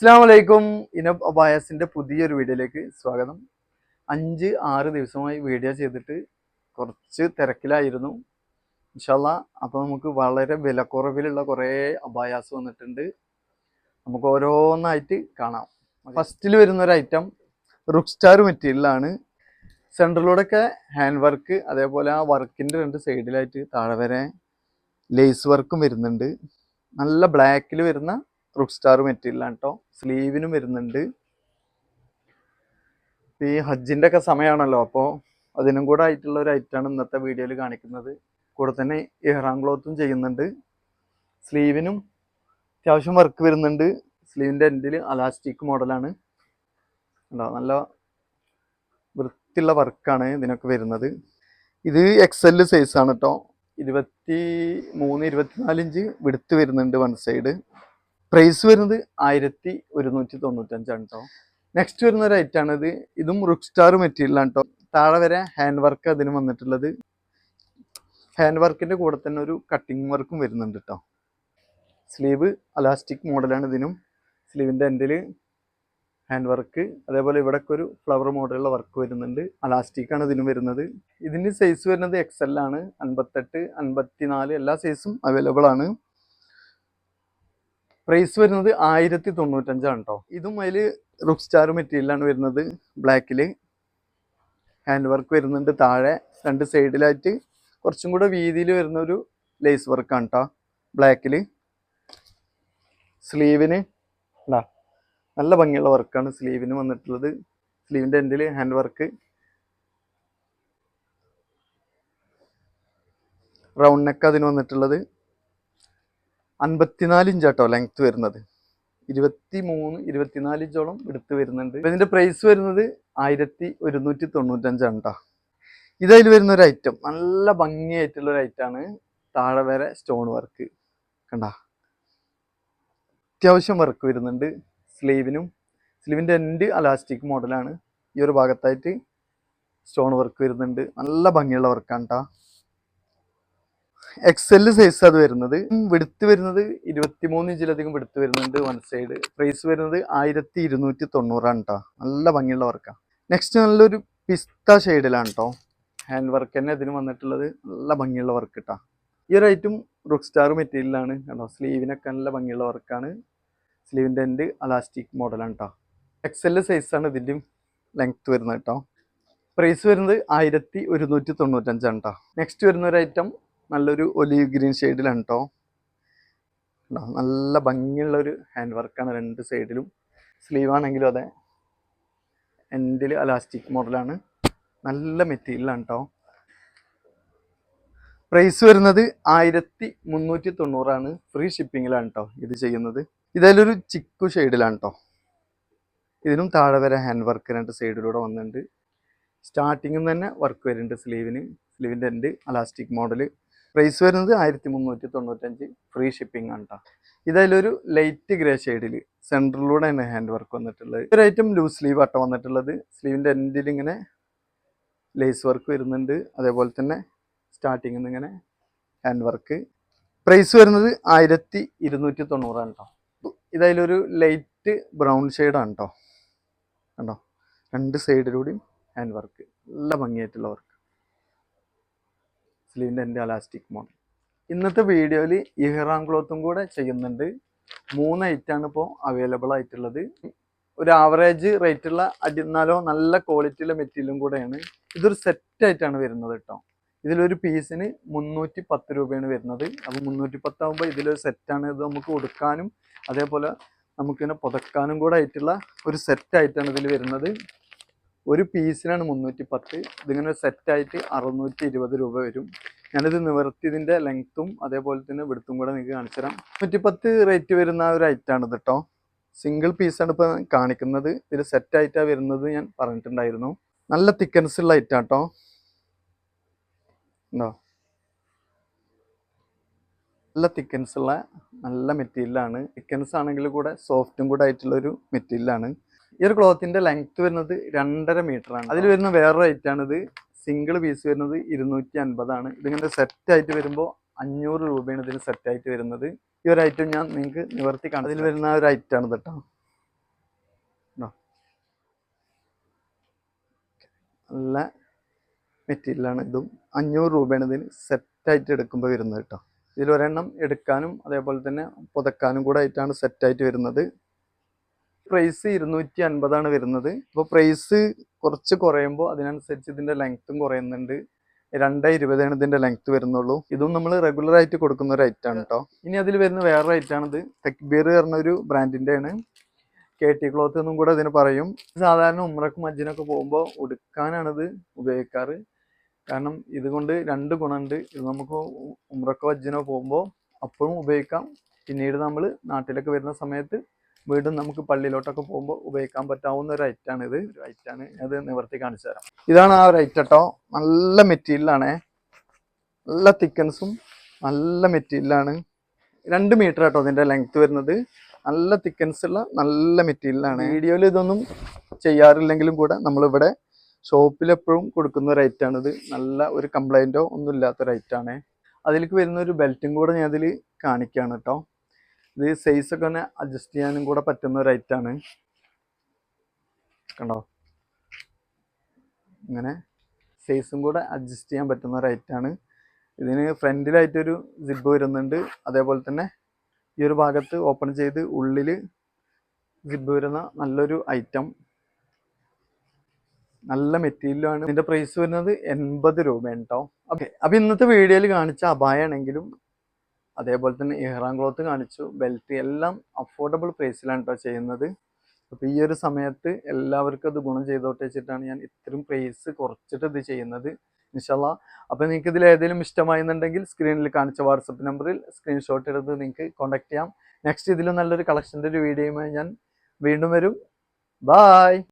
അസ്സാം വലൈക്കും ഇനബ് അബായസിന്റെ പുതിയൊരു വീഡിയോയിലേക്ക് സ്വാഗതം. അഞ്ച് ആറ് ദിവസമായി വീഡിയോ ചെയ്തിട്ട് കുറച്ച് തിരക്കിലായിരുന്നു. ഇൻഷല്ല അപ്പോൾ നമുക്ക് വളരെ വിലക്കുറവിലുള്ള കുറേ അബായാസ് വന്നിട്ടുണ്ട്. നമുക്ക് ഓരോന്നായിട്ട് കാണാം. ഫസ്റ്റിൽ വരുന്ന ഒരു ഐറ്റം റുക്ക് സ്റ്റാർ മെറ്റീരിയലാണ്. സെൻട്രലിലൂടെയൊക്കെ ഹാൻഡ് വർക്ക് അതേപോലെ ആ വർക്കിന്റെ രണ്ട് സൈഡിലായിട്ട് താഴെ വരെ ലേസ് വർക്കും വരുന്നുണ്ട്. നല്ല ബ്ലാക്കിൽ വരുന്ന റുക്ക് സ്റ്റാർ മെറ്റീരിയലാണ് കേട്ടോ സ്ലീവിനും വരുന്നുണ്ട്. ഈ ഹജ്ജിന്റെ ഒക്കെ സമയമാണല്ലോ അപ്പോൾ അതിനും കൂടെ ആയിട്ടുള്ള ഒരു ഐറ്റമാണ് ഇന്നത്തെ വീഡിയോയിൽ കാണിക്കുന്നത്. കൂടെ തന്നെ ഇഹ്റാം ക്ലോത്തും ചെയ്യുന്നുണ്ട്. സ്ലീവിനും അത്യാവശ്യം വർക്ക് വരുന്നുണ്ട്. സ്ലീവിന്റെ എൻഡിൽ അലാസ്റ്റിക് മോഡലാണ് ഉണ്ടോ നല്ല വൃത്തിയുള്ള വർക്കാണ് ഇതിനൊക്കെ വരുന്നത്. ഇത് എക്സൽ സൈസ് ആണ് കേട്ടോ ഇരുപത്തി മൂന്ന് ഇരുപത്തിനാലിഞ്ച് വിടുത്ത് വരുന്നുണ്ട് വൺ സൈഡ് പ്രൈസ് വരുന്നത് ആയിരത്തി ഒരുന്നൂറ്റി തൊണ്ണൂറ്റഞ്ചാണ് കേട്ടോ നെക്സ്റ്റ് വരുന്ന ഒരു ഐറ്റം ഇത് ഇതും റുക്ക് സ്റ്റാർ മെറ്റീരിയലാണ് കേട്ടോ താഴെ വരെ ഹാൻഡ് വർക്ക് അതിന് വന്നിട്ടുള്ളത്. ഹാൻഡ് വർക്കിന്റെ കൂടെ തന്നെ ഒരു കട്ടിങ് വർക്കും വരുന്നുണ്ട് കേട്ടോ സ്ലീവ് അലാസ്റ്റിക് മോഡലാണ് ഇതിനും. സ്ലീവിന്റെ എൻഡിൽ ഹാൻഡ് വർക്ക് അതേപോലെ ഇവിടെയൊക്കെ ഒരു ഫ്ലവർ മോഡലുള്ള വർക്ക് വരുന്നുണ്ട്. അലാസ്റ്റിക് ആണ് ഇതിനും വരുന്നത്. ഇതിന്റെ സൈസ് വരുന്നത് എക്സൽ ആണ്. അൻപത്തെട്ട് അൻപത്തിനാല് എല്ലാ സൈസും അവൈലബിൾ ആണ്. പ്രൈസ് വരുന്നത് ആയിരത്തി തൊണ്ണൂറ്റഞ്ചാണ് കേട്ടോ ഇതും അതിൽ റുക്ക് സ്റ്റാർ മെറ്റീരിയലാണ് വരുന്നത് ബ്ലാക്കിൽ ഹാൻഡ് വർക്ക് വരുന്നുണ്ട് താഴെ രണ്ട് സൈഡിലായിട്ട് കുറച്ചും കൂടെ വീതിയിൽ വരുന്ന ഒരു ലേസ് വർക്കാണ് കേട്ടോ ബ്ലാക്കിൽ സ്ലീവിന് ഉണ്ടാ നല്ല ഭംഗിയുള്ള വർക്കാണ് സ്ലീവിന് വന്നിട്ടുള്ളത്. സ്ലീവിന്റെ എൻഡിൽ ഹാൻഡ് വർക്ക് റൗണ്ട് നെക്ക് അതിന് വന്നിട്ടുള്ളത്. അൻപത്തിനാല് ഇഞ്ചാട്ടോ ലെങ്ത് വരുന്നത്. ഇരുപത്തി മൂന്ന് ഇരുപത്തിനാല് ഇഞ്ചോളം എടുത്ത് വരുന്നുണ്ട്. ഇതിന്റെ പ്രൈസ് വരുന്നത് ആയിരത്തി ഒരുന്നൂറ്റി തൊണ്ണൂറ്റഞ്ചാണ് കേട്ടോ ഇതതിൽ വരുന്ന ഒരു ഐറ്റം നല്ല ഭംഗിയായിട്ടുള്ള ഒരു ഐറ്റമാണ് താഴെ വരെ സ്റ്റോൺ വർക്ക് കണ്ട? അത്യാവശ്യം വർക്ക് വരുന്നുണ്ട് സ്ലീവിനും സ്ലീവിന്റെ എൻഡ് അലാസ്റ്റിക് മോഡലാണ് ഈ ഒരു ഭാഗത്തായിട്ട് സ്റ്റോൺ വർക്ക് വരുന്നുണ്ട്. നല്ല ഭംഗിയുള്ള വർക്കാണ് കേട്ടോ എക്സൽ സൈസ് അത് വരുന്നത്. വെടുത്ത് വരുന്നത് ഇരുപത്തിമൂന്ന് ഇഞ്ചിലധികം വെടുത്ത് വരുന്നുണ്ട് വൺ സൈഡ് പ്രൈസ് വരുന്നത് ആയിരത്തി ഇരുന്നൂറ്റി തൊണ്ണൂറാണ് കേട്ടോ നല്ല ഭംഗിയുള്ള വർക്കാണ് നെക്സ്റ്റ് നല്ലൊരു പിസ്ത ഷെയ്ഡിലാണ് കേട്ടോ ഹാൻഡ് വർക്ക് തന്നെ ഇതിന് വന്നിട്ടുള്ളത്. നല്ല ഭംഗിയുള്ള വർക്ക് കേട്ടോ ഈ ഒരു ഐറ്റം റുക്ക് സ്റ്റാർ മെറ്റീരിയലാണ് കേട്ടോ സ്ലീവിനൊക്കെ നല്ല ഭംഗിയുള്ള വർക്കാണ് സ്ലീവിന്റെ എന്റെ അലാസ്റ്റിക് മോഡലാണ് കേട്ടോ എക്സൽ സൈസാണ് ഇതിന്റെയും ലെങ്ത്ത് വരുന്നത് കേട്ടോ പ്രൈസ് വരുന്നത് ആയിരത്തി ഒരുന്നൂറ്റി തൊണ്ണൂറ്റഞ്ചാണ് കേട്ടോ നെക്സ്റ്റ് വരുന്ന ഒരു ഐറ്റം നല്ലൊരു ഒലീവ് ഗ്രീൻ ഷെയ്ഡിലാണ് കേട്ടോ നല്ല ഭംഗിയുള്ള ഒരു ഹാൻഡ് വർക്കാണ് രണ്ട് സൈഡിലും. സ്ലീവ് ആണെങ്കിലും അതെ. എൻഡിൽ അലാസ്റ്റിക് മോഡലാണ്. നല്ല മെറ്റീരിയലാണ് കേട്ടോ പ്രൈസ് വരുന്നത് ആയിരത്തി മുന്നൂറ്റി തൊണ്ണൂറാണ് ഫ്രീ ഷിപ്പിങ്ങിലാണ് കേട്ടോ ഇത് ചെയ്യുന്നത്. ഇതിലൊരു ചിക്കു ഷെയ്ഡിലാണ് കേട്ടോ ഇതിനും താഴെ വരെ ഹാൻഡ് വർക്ക് രണ്ട് സൈഡിലൂടെ വന്നിട്ടുണ്ട് സ്റ്റാർട്ടിങ്ങിൽ തന്നെ വർക്ക് വരുന്നുണ്ട് സ്ലീവിന്. സ്ലീവിന്റെ എൻഡ് അലാസ്റ്റിക് മോഡൽ പ്രൈസ് വരുന്നത് ആയിരത്തി മുന്നൂറ്റി തൊണ്ണൂറ്റഞ്ച് ഫ്രീ ഷിപ്പിംഗ് ആണ് കേട്ടോ ഇതായാലൊരു ലൈറ്റ് ഗ്രേ ഷെയ്ഡിൽ സെന്ററിലൂടെ തന്നെ ഹാൻഡ് വർക്ക് വന്നിട്ടുള്ളത്. ഒരു ഐറ്റം ലൂസ് സ്ലീവ് ആട്ടോ വന്നിട്ടുള്ളത്. സ്ലീവിന്റെ എൻഡിൽ ഇങ്ങനെ ലേസ് വർക്ക് വരുന്നുണ്ട്. അതേപോലെ തന്നെ സ്റ്റാർട്ടിങ്ങിൽ നിന്ന് ഇങ്ങനെ ഹാൻഡ് വർക്ക് പ്രൈസ് വരുന്നത് ആയിരത്തി ഇരുന്നൂറ്റി തൊണ്ണൂറാണ് കേട്ടോ ഇതായാലൊരു ലൈറ്റ് ബ്രൗൺ ഷെയ്ഡാണ് കേട്ടോ കണ്ടോ? രണ്ട് സൈഡിലൂടെയും ഹാൻഡ് വർക്ക് നല്ല ഭംഗിയായിട്ടുള്ള വർക്ക് സ്ലീവിന്റെ എന്റെ അലാസ്റ്റിക് മോഡൽ ഇന്നത്തെ വീഡിയോയിൽ ഇഹ്റാം ക്ലോത്തും കൂടെ ചെയ്യുന്നുണ്ട്. മൂന്ന് ഐറ്റാണ് ഇപ്പോൾ അവൈലബിൾ ആയിട്ടുള്ളത്. ഒരു ആവറേജ് റേറ്റുള്ള അടി എന്നാലോ നല്ല ക്വാളിറ്റിയിലെ മെറ്റീരിയലും കൂടെയാണ്. ഇതൊരു സെറ്റ് ആയിട്ടാണ് വരുന്നത് കേട്ടോ. ഇതിലൊരു പീസിന് മുന്നൂറ്റി പത്ത് രൂപയാണ് വരുന്നത്. അപ്പോൾ മുന്നൂറ്റി പത്താകുമ്പോൾ ഇതിലൊരു സെറ്റാണ് ഇത് നമുക്ക് കൊടുക്കാനും അതേപോലെ നമുക്കിങ്ങനെ പുതക്കാനും കൂടെ ആയിട്ടുള്ള ഒരു സെറ്റായിട്ടാണ് ഇതിൽ വരുന്നത്. ഒരു പീസിനാണ് മുന്നൂറ്റി പത്ത് ഇതിങ്ങനെ സെറ്റായിട്ട് അറുന്നൂറ്റി ഇരുപത് രൂപ വരും. ഞാനിത് നിവർത്തിയതിന്റെ ലെങ്ത്തും അതേപോലെ തന്നെ വെടുത്തും കൂടെ നിങ്ങൾക്ക് കാണിച്ചു തരാം നൂറ്റി പത്ത് റേറ്റ് വരുന്ന ഒരു ഐറ്റാണ് ഇത് കേട്ടോ സിംഗിൾ പീസാണ് ഇപ്പോൾ കാണിക്കുന്നത്. ഇതിൽ സെറ്റായിട്ടാണ് വരുന്നത് ഞാൻ പറഞ്ഞിട്ടുണ്ടായിരുന്നു. നല്ല തിക്കൻസ് ഉള്ള ഐറ്റാണ് കേട്ടോ ഉണ്ടോ? നല്ല തിക്കൻസ് ഉള്ള നല്ല മെറ്റീരിയലാണ് തിക്കൻസ് ആണെങ്കിൽ കൂടെ സോഫ്റ്റും കൂടെ ആയിട്ടുള്ളൊരു മെറ്റീരിയലാണ് ഈ ഒരു ക്ലോത്തിന്റെ ലെങ്ത് വരുന്നത് രണ്ടര മീറ്റർ ആണ്. അതിൽ വരുന്ന വേറൊരു റേറ്റ് ഇത് സിംഗിൾ പീസ് വരുന്നത് ഇരുന്നൂറ്റി അൻപതാണ് ഇതിങ്ങനെ സെറ്റ് ആയിട്ട് വരുമ്പോൾ അഞ്ഞൂറ് രൂപയാണ് ഇതിന് സെറ്റ് ആയിട്ട് വരുന്നത്. ഈ ഒരു ഐറ്റം ഞാൻ നിങ്ങൾക്ക് നിവർത്തി കാണാം അതിൽ വരുന്ന ഒരു ഐറ്റം ആണ് കേട്ടോ നല്ല മെറ്റീരിയലാണ് ഇതും. അഞ്ഞൂറ് രൂപയാണ് ഇതിന് സെറ്റായിട്ട് എടുക്കുമ്പോൾ വരുന്നത് കേട്ടോ ഇതിൽ ഒരെണ്ണം എടുക്കാനും അതേപോലെ തന്നെ പുതക്കാനും കൂടെ ആയിട്ടാണ് സെറ്റായിട്ട് വരുന്നത്. പ്രൈസ് ഇരുന്നൂറ്റി അൻപതാണ് വരുന്നത്. അപ്പോൾ പ്രൈസ് കുറച്ച് കുറയുമ്പോൾ അതിനനുസരിച്ച് ഇതിന്റെ ലെങ്ത്തും കുറയുന്നുണ്ട്. രണ്ട് ഇരുപതാണ് ഇതിന്റെ ലെങ്ത്ത് വരുന്നുള്ളൂ. ഇതും നമ്മൾ റെഗുലർ ആയിട്ട് കൊടുക്കുന്ന ഒരു ഐറ്റാണ് കേട്ടോ ഇനി അതിൽ വരുന്ന വേറൊരു ഐറ്റം ആണിത് തെക്ബീർ പറഞ്ഞ ഒരു ബ്രാൻഡിന്റെ ആണ്. കെ ടി ക്ലോത്ത് എന്നും കൂടെ ഇതിന് പറയും. സാധാരണ ഉമ്രക്കും മജ്ജിനൊക്കെ പോകുമ്പോൾ ഉടുക്കാനാണിത് ഉപയോഗിക്കാറ്. കാരണം ഇതുകൊണ്ട് രണ്ട് ഗുണമുണ്ട് ഇത് നമുക്ക് ഉമ്രക്കോ മജ്ജിനോ പോകുമ്പോൾ അപ്പോഴും ഉപയോഗിക്കാം. പിന്നീട് നമ്മൾ നാട്ടിലൊക്കെ വരുന്ന സമയത്ത് വീണ്ടും നമുക്ക് പള്ളിയിലോട്ടൊക്കെ പോകുമ്പോൾ ഉപയോഗിക്കാൻ പറ്റാവുന്ന ഒരു ഐറ്റാണ് ഇത്. ഒരു ഐറ്റാണ് അത് നിവർത്തി കാണിച്ചു തരാം. ഇതാണ് ആ ഒരു ഐറ്റ് കേട്ടോ നല്ല മെറ്റീരിയലാണ് നല്ല തിക്കൻസും നല്ല മെറ്റീരിയലാണ് രണ്ട് മീറ്റർ കേട്ടോ ഇതിന്റെ ലെങ്ത് വരുന്നത്. നല്ല തിക്കൻസ് ഉള്ള നല്ല മെറ്റീരിയലാണ് വീഡിയോയിൽ ഇതൊന്നും ചെയ്യാറില്ലെങ്കിലും കൂടെ നമ്മളിവിടെ ഷോപ്പിൽ എപ്പോഴും കൊടുക്കുന്ന ഒരു ഐറ്റാണിത് നല്ല ഒരു കംപ്ലൈന്റോ ഒന്നും ഇല്ലാത്ത ഒരു ഐറ്റാണ് അതിലേക്ക് വരുന്ന ഒരു ബെൽറ്റും കൂടെ ഞാൻ അതിൽ കാണിക്കുകയാണ് കേട്ടോ ഇത് സൈസ് ഒക്കെ ഒന്ന് അഡ്ജസ്റ്റ് ചെയ്യാനും കൂടെ പറ്റുന്ന ഒരു ഐറ്റാണ് കണ്ടോ? ഇങ്ങനെ സൈസും കൂടെ അഡ്ജസ്റ്റ് ചെയ്യാൻ പറ്റുന്ന ഒരു ഐറ്റാണ് ഇതിന് ഫ്രണ്ടിലായിട്ടൊരു സിബ് വരുന്നുണ്ട്. അതേപോലെ തന്നെ ഈ ഒരു ഭാഗത്ത് ഓപ്പൺ ചെയ്ത് ഉള്ളിൽ സിബ് വരുന്ന നല്ലൊരു ഐറ്റം നല്ല മെറ്റീരിയലാണ് ഇതിന്റെ പ്രൈസ് വരുന്നത് എൺപത് രൂപയാണ് കേട്ടോ ഓക്കെ അപ്പം ഇന്നത്തെ വീഡിയോയിൽ കാണിച്ച അപായാണെങ്കിലും അതേപോലെ തന്നെ ഇഹ്റാം ക്ലോത്ത് കാണിച്ചു. ബെൽറ്റ് എല്ലാം അഫോർഡബിൾ പ്രൈസിലാണ് കേട്ടോ ചെയ്യുന്നത്. അപ്പോൾ ഈ ഒരു സമയത്ത് എല്ലാവർക്കും അത് ഗുണം ചെയ്തോട്ടെ വെച്ചിട്ടാണ് ഞാൻ ഇത്രയും പ്രൈസ് കുറച്ചിട്ട് ഇത് ചെയ്യുന്നത്. ഇൻഷല്ല അപ്പോൾ നിങ്ങൾക്ക് ഇതിൽ ഏതെങ്കിലും ഇഷ്ടമായിരുന്നുണ്ടെങ്കിൽ സ്ക്രീനിൽ കാണിച്ച വാട്സപ്പ് നമ്പറിൽ സ്ക്രീൻഷോട്ട് എടുത്ത് നിങ്ങൾക്ക് കോൺടാക്ട് ചെയ്യാം. നെക്സ്റ്റ് ഇതിലും നല്ലൊരു കളക്ഷന്റെ ഒരു വീഡിയോയുമായി ഞാൻ വീണ്ടും വരും. ബായ്